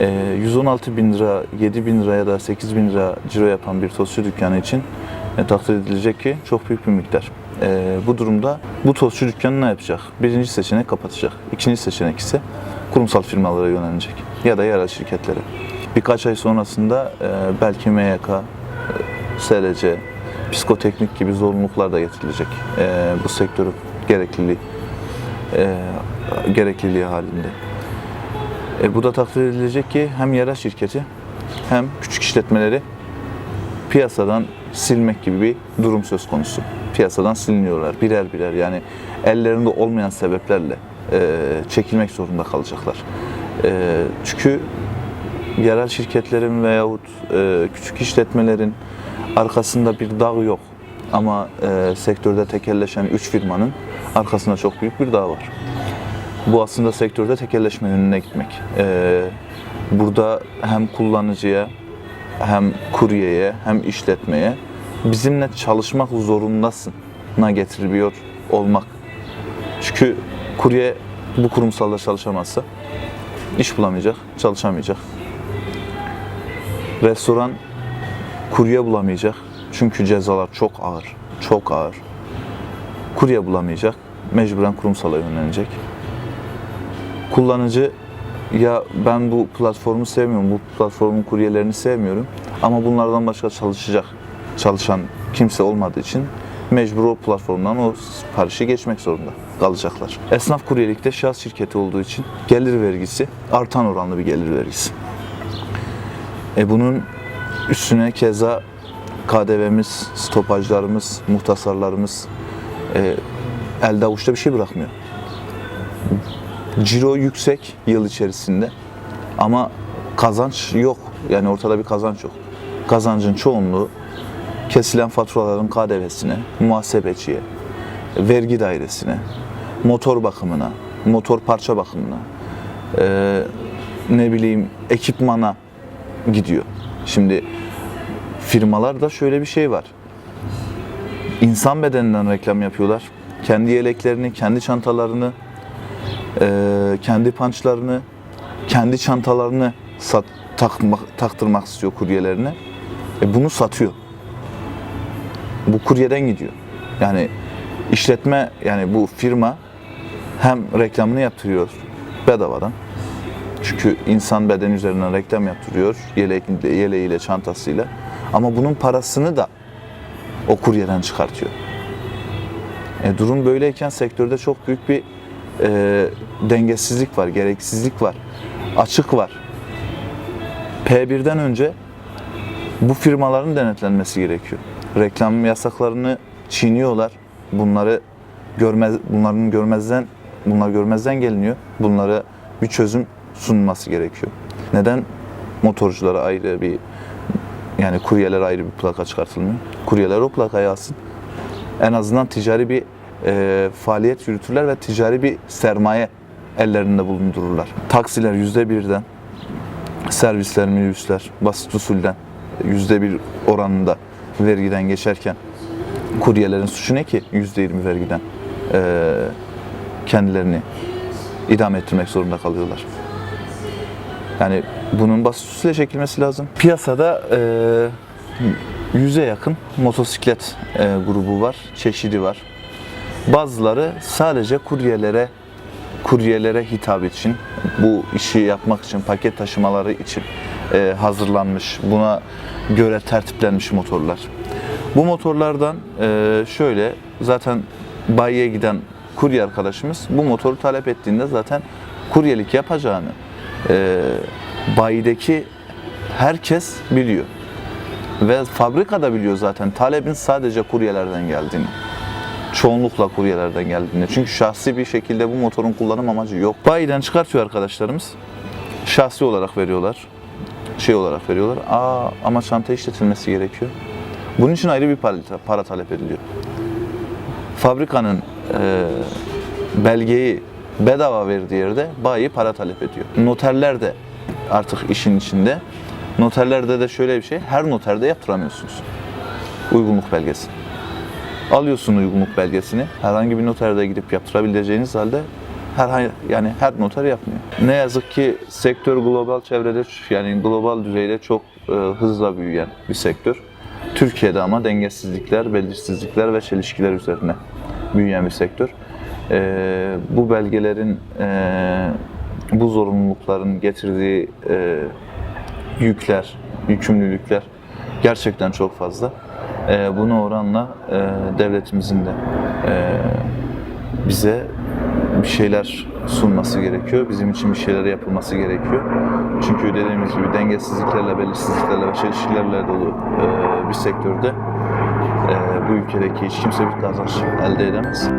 Ee, 116 bin lira, 7 bin lira ya da 8 bin lira ciro yapan bir tostçu dükkanı için e, takdir edilecek ki çok büyük bir miktar. Ee, bu durumda bu tostçu dükkanı ne yapacak? Birinci seçenek kapatacak. İkinci seçenek ise kurumsal firmalara yönelecek ya da yerel şirketlere. Birkaç ay sonrasında e, belki MYK, e, SLC, psikoteknik gibi zorunluluklar da getirilecek bu sektörün gerekliliği gerekliliği halinde. E, bu da takdir edilecek ki hem yerel şirketi hem küçük işletmeleri piyasadan silmek gibi bir durum söz konusu. Piyasadan siliniyorlar birer birer yani ellerinde olmayan sebeplerle e, çekilmek zorunda kalacaklar. E, çünkü yerel şirketlerin veyahut e, küçük işletmelerin arkasında bir dağ yok. Ama e, sektörde tekelleşen 3 firmanın arkasında çok büyük bir dağ var. Bu aslında sektörde tekelleşme yönüne gitmek. E, burada hem kullanıcıya hem kuryeye hem işletmeye bizimle çalışmak zorundasın na getiriliyor olmak. Çünkü kurye bu kurumsalda çalışamazsa iş bulamayacak, çalışamayacak. Restoran kurye bulamayacak. Çünkü cezalar çok ağır, çok ağır. Kurye bulamayacak, mecburen kurumsala yönelecek. Kullanıcı ya ben bu platformu sevmiyorum, bu platformun kuryelerini sevmiyorum ama bunlardan başka çalışacak, çalışan kimse olmadığı için mecbur o platformdan o siparişi geçmek zorunda kalacaklar. Esnaf kuryelikte şahıs şirketi olduğu için gelir vergisi artan oranlı bir gelir vergisi. E bunun üstüne keza KDV'miz, stopajlarımız, muhtasarlarımız e, elde avuçta bir şey bırakmıyor. Ciro yüksek yıl içerisinde ama kazanç yok. Yani ortada bir kazanç yok. Kazancın çoğunluğu kesilen faturaların KDV'sine, muhasebeciye, vergi dairesine, motor bakımına, motor parça bakımına, e, ne bileyim ekipmana gidiyor. Şimdi firmalarda şöyle bir şey var. İnsan bedeninden reklam yapıyorlar. Kendi yeleklerini, kendi çantalarını, kendi pançlarını, kendi çantalarını sat, takmak, taktırmak istiyor kuryelerine. E bunu satıyor. Bu kuryeden gidiyor. Yani işletme yani bu firma hem reklamını yaptırıyor bedavadan. Çünkü insan beden üzerinden reklam yaptırıyor yelek, yeleğiyle, çantasıyla. Ama bunun parasını da o kuryeden çıkartıyor. E, durum böyleyken sektörde çok büyük bir e, dengesizlik var, gereksizlik var, açık var. P1'den önce bu firmaların denetlenmesi gerekiyor. Reklam yasaklarını çiğniyorlar. Bunları görmez, bunların görmezden bunlar görmezden geliniyor. Bunlara bir çözüm sunulması gerekiyor. Neden motorculara ayrı bir yani kuryeler ayrı bir plaka çıkartılmıyor? Kuryeler o plakayı alsın. En azından ticari bir e, faaliyet yürütürler ve ticari bir sermaye ellerinde bulundururlar. Taksiler yüzde birden, servisler, minibüsler basit usulden yüzde bir oranında vergiden geçerken kuryelerin suçu ne ki yüzde yirmi vergiden e, kendilerini idame ettirmek zorunda kalıyorlar. Yani bunun basit usulle çekilmesi lazım. Piyasada e, yüze yakın motosiklet e, grubu var, çeşidi var. Bazıları sadece kuryelere kuryelere hitap için, bu işi yapmak için, paket taşımaları için e, hazırlanmış, buna göre tertiplenmiş motorlar. Bu motorlardan e, şöyle, zaten bayiye giden kurye arkadaşımız bu motoru talep ettiğinde zaten kuryelik yapacağını e, bayideki herkes biliyor. Ve fabrikada biliyor zaten talebin sadece kuryelerden geldiğini. Çoğunlukla kuryelerden geldiğini. Çünkü şahsi bir şekilde bu motorun kullanım amacı yok. Bayiden çıkartıyor arkadaşlarımız. Şahsi olarak veriyorlar. Şey olarak veriyorlar. Aa ama çanta işletilmesi gerekiyor. Bunun için ayrı bir para, para talep ediliyor. Fabrikanın e, belgeyi bedava verdiği yerde bayi para talep ediyor. Noterler de artık işin içinde. Noterlerde de şöyle bir şey, her noterde yaptıramıyorsunuz. Uygunluk belgesi. Alıyorsun uygunluk belgesini, herhangi bir noterde gidip yaptırabileceğiniz halde Her yani her noter yapmıyor. Ne yazık ki sektör global çevrede yani global düzeyde çok e, hızla büyüyen bir sektör. Türkiye'de ama dengesizlikler, belirsizlikler ve çelişkiler üzerine büyüyen bir sektör. E, bu belgelerin, e, bu zorunlulukların getirdiği e, yükler, yükümlülükler gerçekten çok fazla. E, buna oranla e, devletimizin de e, bize bir şeyler sunması gerekiyor. Bizim için bir şeyler yapılması gerekiyor. Çünkü dediğimiz gibi dengesizliklerle, belirsizliklerle ve çelişkilerle dolu e, bir sektörde e, bu ülkedeki hiç kimse bir kazanç elde edemez.